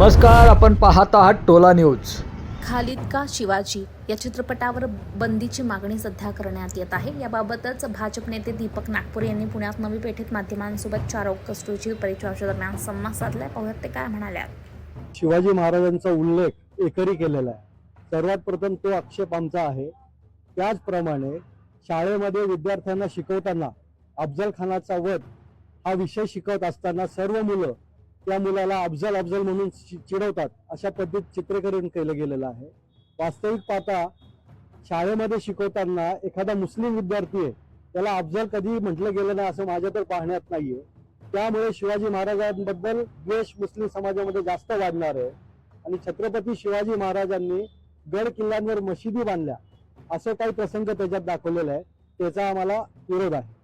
नमस्कार आपण पाहत आहात टोला न्यूज. खालिद का शिवाजी या चित्रपटावर बंदीची मागणी सध्या करण्यात येत आहे. याबाबतच भाजप नेते दीपक नागपूर यांनी पुण्यात नवी पेठेत माध्यमांसोबत चार ऑगस्ट रोजी परिचर्चे दरम्यान संवाद साधलाय. पाहुयात ते काय म्हणाल्या शिवाजी महाराजांचा उल्लेख एकरी केलेला आहे. सर्वात प्रथम तो आक्षेप आमचा आहे. त्याचप्रमाणे शाळेमध्ये विद्यार्थ्यांना शिकवताना अफजल खानाचा वध हा विषय शिकवत असताना सर्व मुलं त्या मुलाला अफजल अफजल म्हणून चि- चिडवतात. अशा पद्धतीत चित्रीकरण केलं गेलेलं आहे. वास्तविक पाहता शाळेमध्ये शिकवताना एखादा मुस्लिम विद्यार्थी आहे त्याला अफजल कधी म्हटलं गेलं नाही असं माझ्या तर पाहण्यात नाहीये. त्यामुळे शिवाजी महाराजांबद्दल द्वेष मुस्लिम समाजामध्ये जास्त वाढणार आहे. आणि छत्रपती शिवाजी महाराजांनी गड किल्ल्यांवर मशिदी बांधल्या. असं काही प्रसंग त्याच्यात दाखवलेला आहे. त्याचा आम्हाला विरोध आहे.